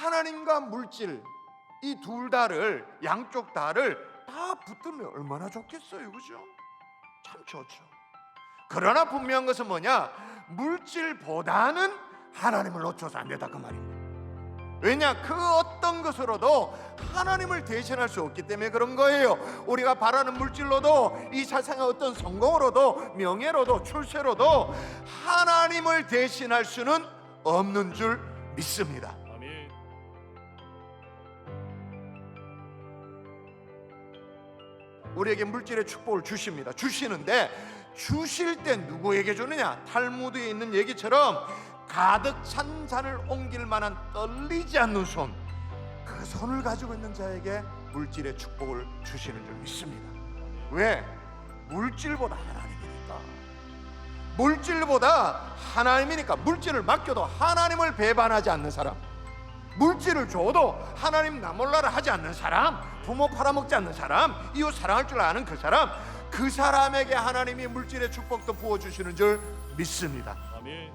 하나님과 물질 이 둘 다를 양쪽 다를 다 붙들면 얼마나 좋겠어요, 그죠? 참 좋죠. 그러나 분명한 것은 뭐냐? 물질보다는 하나님을 놓쳐서 안 되다 그 말입니다. 왜냐 그 어떤 것으로도 하나님을 대신할 수 없기 때문에 그런 거예요. 우리가 바라는 물질로도 이 세상의 어떤 성공으로도 명예로도 출세로도 하나님을 대신할 수는 없는 줄 믿습니다. 우리에게 물질의 축복을 주십니다. 주시는데 주실 때 누구에게 주느냐? 탈무드에 있는 얘기처럼 가득 찬 잔을 옮길 만한 떨리지 않는 손. 그 손을 가지고 있는 자에게 물질의 축복을 주시는 줄 믿습니다. 왜? 물질보다 하나님이니까. 물질보다 하나님이니까 물질을 맡겨도 하나님을 배반하지 않는 사람. 물질을 줘도 하나님 나 몰라라 하지 않는 사람, 부모 팔아먹지 않는 사람, 이웃 사랑할 줄 아는 그 사람, 그 사람에게 하나님이 물질의 축복도 부어 주시는 줄 믿습니다. 아멘.